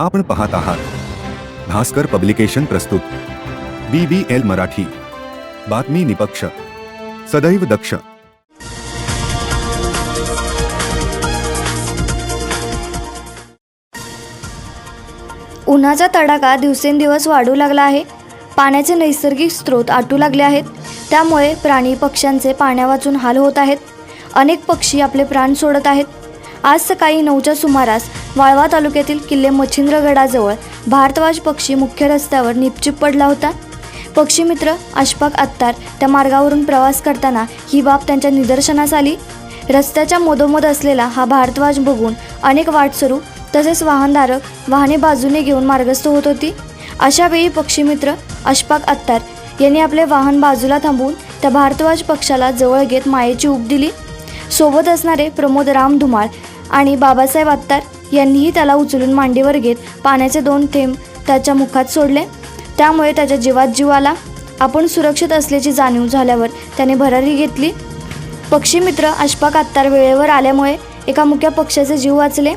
आपण पाहत आहात. भास्कर पब्लिकेशन प्रस्तुत. B B L Marathi. बातमी निपक्ष. सदैव दक्ष. उन्हाचा तडाखा दिवसेंदिवस वाढू लागला आहे. पाण्याचे नैसर्गिक स्रोत आटू लागले आहेत. त्यामुळे प्राणी पक्ष्यांचे पाण्यावाचून हाल होत आहेत. अनेक पक्षी आपले प्राण सोडत आहेत. आज सकाळी नऊच्या सुमारास वाळवा तालुक्यातील किल्ले मच्छिंद्रगडाजवळ भारतवाज पक्षी मुख्य रस्त्यावर निपचिप पडला होता. पक्षीमित्र अशफाक अत्तार त्या मार्गावरून प्रवास करताना ही बाब त्यांच्या निदर्शनास आली. रस्त्याच्या मधोमध असलेला हा भारतवाज बघून अनेक वाटसरू तसेच वाहनधारक वाहने बाजूने घेऊन मार्गस्थ होत होती. अशावेळी पक्षीमित्र अशफाक अत्तार यांनी आपले वाहन बाजूला थांबवून त्या भारतवाज पक्षाला जवळ घेत मायेची ऊब दिली. सोबत असणारे प्रमोद राम धुमाळ आणि बाबासाहेब आत्तार यांनीही त्याला उचलून मांडीवर घेत पाण्याचे दोन थेंब त्याच्या मुखात सोडले. त्यामुळे त्याच्या जीवात जीव आला. आपण सुरक्षित असल्याची जाणीव झाल्यावर त्याने भरारी घेतली. पक्षीमित्र अशफाक आत्तार वेळेवर आल्यामुळे एका मुक्या पक्षाचे जीव वाचले.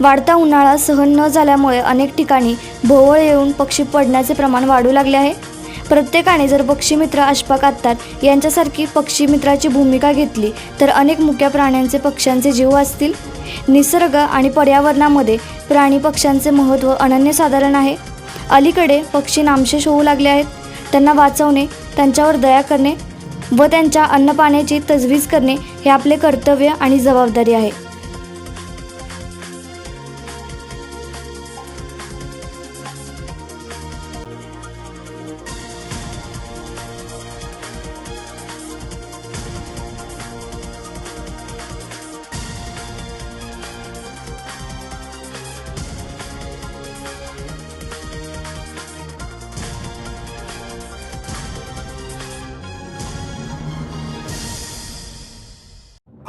वाढता उन्हाळा सहन न झाल्यामुळे अनेक ठिकाणी भोवळ येऊन पक्षी पडण्याचे प्रमाण वाढू लागले आहे. प्रत्येकाने जर पक्षीमित्र अशफाक आत्तार यांच्यासारखी पक्षीमित्राची भूमिका घेतली तर अनेक मुक्या प्राण्यांचे पक्ष्यांचे जीव वाचतील. निसर्ग आणि पर्यावरणामध्ये प्राणी पक्ष्यांचे महत्त्व अनन्यसाधारण आहे. अलीकडे पक्षी नामशेष होऊ लागले आहेत. त्यांना वाचवणे त्यांच्यावर दया करणे व त्यांच्या अन्नपाण्याची तजवीज करणे हे आपले कर्तव्य आणि जबाबदारी आहे.